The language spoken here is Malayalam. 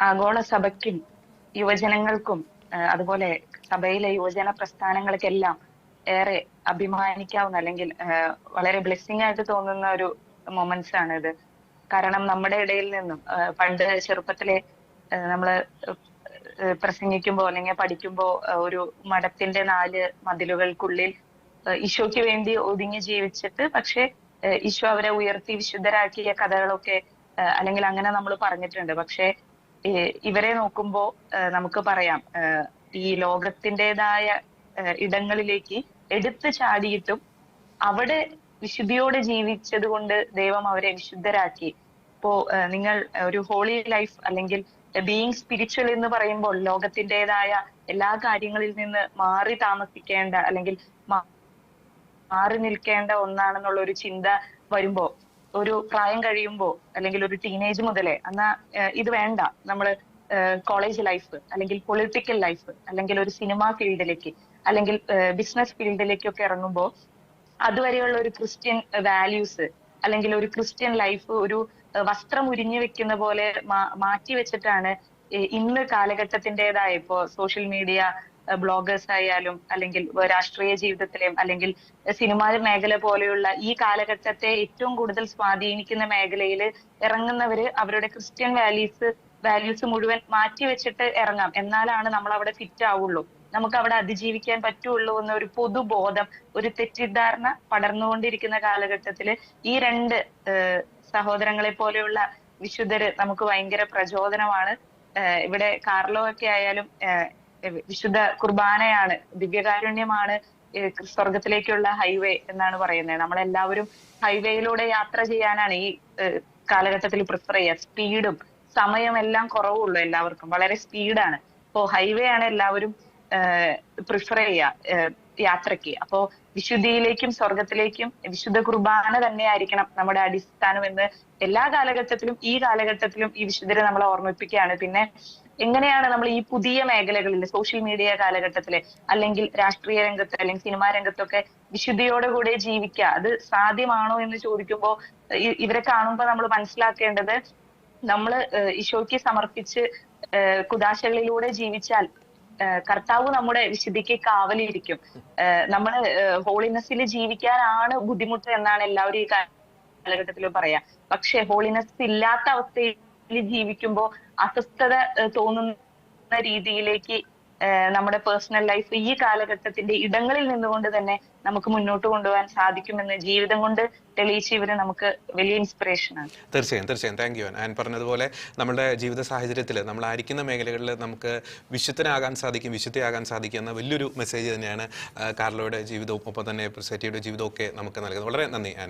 ആഗോള സഭയ്ക്കും യുവജനങ്ങൾക്കും അതുപോലെ സഭയിലെ യുവജന പ്രസ്ഥാനങ്ങൾക്കെല്ലാം ഏറെ അഭിമാനിക്കാവുന്ന അല്ലെങ്കിൽ വളരെ ബ്ലെസ്സിങ് ആയിട്ട് തോന്നുന്ന ഒരു മൊമെന്റ്സ് ആണ് ഇത് കാരണം നമ്മുടെ ഇടയിൽ നിന്നും പണ്ട് ചെറുപ്പത്തിലെ നമ്മൾ പ്രസംഗിക്കുമ്പോ അല്ലെങ്കിൽ പഠിക്കുമ്പോ ഒരു മഠത്തിന്റെ നാല് മതിലുകൾക്കുള്ളിൽ ഈശോയ്ക്ക് വേണ്ടി ഒതുങ്ങി ജീവിച്ചിട്ട് പക്ഷെ ഈശോ അവരെ ഉയർത്തി വിശുദ്ധരാക്കിയ കഥകളൊക്കെ അല്ലെങ്കിൽ അങ്ങനെ നമ്മൾ പറഞ്ഞിട്ടുണ്ട്. പക്ഷെ ഇവരെ നോക്കുമ്പോൾ നമുക്ക് പറയാം. ഈ ലോകത്തിന്റെതായ ഇടങ്ങളിലേക്ക് എടുത്തു ചാടിയിട്ടും അവിടെ വിശുദ്ധിയോടെ ജീവിച്ചത് കൊണ്ട് ദൈവം അവരെ വിശുദ്ധരാക്കി. ഇപ്പോ നിങ്ങൾ ഒരു ഹോളി ലൈഫ് അല്ലെങ്കിൽ ബീയിങ് സ്പിരിച്വൽ എന്ന് പറയുമ്പോൾ ലോകത്തിന്റെതായ എല്ലാ കാര്യങ്ങളിൽ നിന്ന് മാറി താമസിക്കേണ്ട അല്ലെങ്കിൽ മാറി നിൽക്കേണ്ട ഒന്നാണെന്നുള്ള ഒരു ചിന്ത വരുമ്പോ ഒരു പ്രായം കഴിയുമ്പോൾ അല്ലെങ്കിൽ ഒരു ടീനേജ് മുതലേ എന്നാ ഇത് വേണ്ട. നമ്മൾ കോളേജ് ലൈഫ് അല്ലെങ്കിൽ പൊളിറ്റിക്കൽ ലൈഫ് അല്ലെങ്കിൽ ഒരു സിനിമ ഫീൽഡിലേക്ക് അല്ലെങ്കിൽ ബിസിനസ് ഫീൽഡിലേക്കൊക്കെ ഇറങ്ങുമ്പോൾ അതുവരെയുള്ള ഒരു ക്രിസ്ത്യൻ വാല്യൂസ് അല്ലെങ്കിൽ ഒരു ക്രിസ്ത്യൻ ലൈഫ് ഒരു വസ്ത്രം ഉരിഞ്ഞു വെക്കുന്ന പോലെ മാറ്റി വെച്ചിട്ടാണ് ഇന്ന് കാലഘട്ടത്തിന്റെതായ ഇപ്പോ സോഷ്യൽ മീഡിയ ബ്ലോഗേഴ്സ് ആയാലും അല്ലെങ്കിൽ രാഷ്ട്രീയ ജീവിതത്തിലെയും അല്ലെങ്കിൽ സിനിമാ മേഖല പോലെയുള്ള ഈ കാലഘട്ടത്തെ ഏറ്റവും കൂടുതൽ സ്വാധീനിക്കുന്ന മേഖലയിൽ ഇറങ്ങുന്നവര് അവരുടെ ക്രിസ്ത്യൻ വാല്യൂസ് വാല്യൂസ് മുഴുവൻ മാറ്റി വെച്ചിട്ട് ഇറങ്ങാം. എന്നാലാണ് നമ്മൾ അവിടെ ഫിറ്റ് ആവുള്ളൂ. നമുക്ക് അവിടെ അതിജീവിക്കാൻ പറ്റുള്ളൂ എന്ന ഒരു പൊതുബോധം ഒരു തെറ്റിദ്ധാരണ പടർന്നുകൊണ്ടിരിക്കുന്ന കാലഘട്ടത്തിൽ ഈ രണ്ട് സഹോദരങ്ങളെ പോലെയുള്ള വിശുദ്ധര് നമുക്ക് ഭയങ്കര പ്രചോദനമാണ്. ഇവിടെ കാർലോ ഒക്കെ ആയാലും വിശുദ്ധ കുർബാനയാണ് ദിവ്യകാരുണ്യമാണ് സ്വർഗത്തിലേക്കുള്ള ഹൈവേ എന്നാണ് പറയുന്നത്. നമ്മളെല്ലാവരും ഹൈവേയിലൂടെ യാത്ര ചെയ്യാനാണ് ഈ കാലഘട്ടത്തിൽ പ്രിഫർ ചെയ്യുക. സ്പീഡും സമയമെല്ലാം കുറവുള്ളൂ എല്ലാവർക്കും. വളരെ സ്പീഡാണ്. അപ്പോ ഹൈവേ ആണ് എല്ലാവരും പ്രിഫർ ചെയ്യുക യാത്രയ്ക്ക്. അപ്പോ വിശുദ്ധിയിലേക്കും സ്വർഗത്തിലേക്കും വിശുദ്ധ കുർബാന തന്നെയായിരിക്കണം നമ്മുടെ അടിസ്ഥാനം എന്ന് എല്ലാ കാലഘട്ടത്തിലും ഈ കാലഘട്ടത്തിലും ഈ വിശുദ്ധരെ നമ്മളെ ഓർമ്മിപ്പിക്കുകയാണ്. പിന്നെ എങ്ങനെയാണ് നമ്മൾ ഈ പുതിയ മേഖലകളിൽ സോഷ്യൽ മീഡിയ കാലഘട്ടത്തിൽ അല്ലെങ്കിൽ രാഷ്ട്രീയ രംഗത്ത് അല്ലെങ്കിൽ സിനിമാ രംഗത്തൊക്കെ വിശുദ്ധിയോടെ കൂടെ ജീവിക്കുക? അത് സാധ്യമാണോ എന്ന് ചോദിക്കുമ്പോൾ ഇവരെ കാണുമ്പോൾ നമ്മൾ മനസ്സിലാക്കേണ്ടത് നമ്മൾ ഈശോയ്ക്ക് സമർപ്പിച്ച് കുദാശകളിലൂടെ ജീവിച്ചാൽ കർത്താവ് നമ്മുടെ വിശുദ്ധിക്ക് കാവലിരിക്കും. നമ്മൾ ഹോളിനെസ്സിൽ ജീവിക്കാനാണ് ബുദ്ധിമുട്ട് എന്നാണ് എല്ലാവരും ഈ കാലഘട്ടത്തിൽ പറയാ. പക്ഷെ ഹോളിനെസ് ഇല്ലാത്ത അവസ്ഥയിൽ ജീവിക്കുമ്പോൾ അസ്വസ്ഥത തോന്നുന്ന രീതിയിലേക്ക് നമ്മുടെ പേഴ്സണൽ ലൈഫ് ഈ കാലഘട്ടത്തിന്റെ ഇടങ്ങളിൽ നിന്നുകൊണ്ട് തന്നെ നമുക്ക് മുന്നോട്ട് കൊണ്ടുപോകാൻ സാധിക്കുമെന്ന് ജീവിതം കൊണ്ട് തെളിയിച്ച് നമുക്ക് വലിയ ഇൻസ്പിറേഷൻ ആണ്. തീർച്ചയായും തീർച്ചയായും. താങ്ക് യു ആൻ പറഞ്ഞതുപോലെ നമ്മുടെ ജീവിത സാഹചര്യത്തിൽ നമ്മൾ ആയിരിക്കുന്ന മേഖലകളിൽ നമുക്ക് വിശുദ്ധനാകാൻ സാധിക്കും വിശുദ്ധയാകാൻ സാധിക്കും എന്ന വലിയൊരു മെസ്സേജ് തന്നെയാണ് കാർലോയുടെ ജീവിതവും ഒപ്പം തന്നെ സെറ്റിയുടെ ജീവിതവും ഒക്കെ നമുക്ക് നൽകുന്നത്. വളരെ നന്ദി ആൻ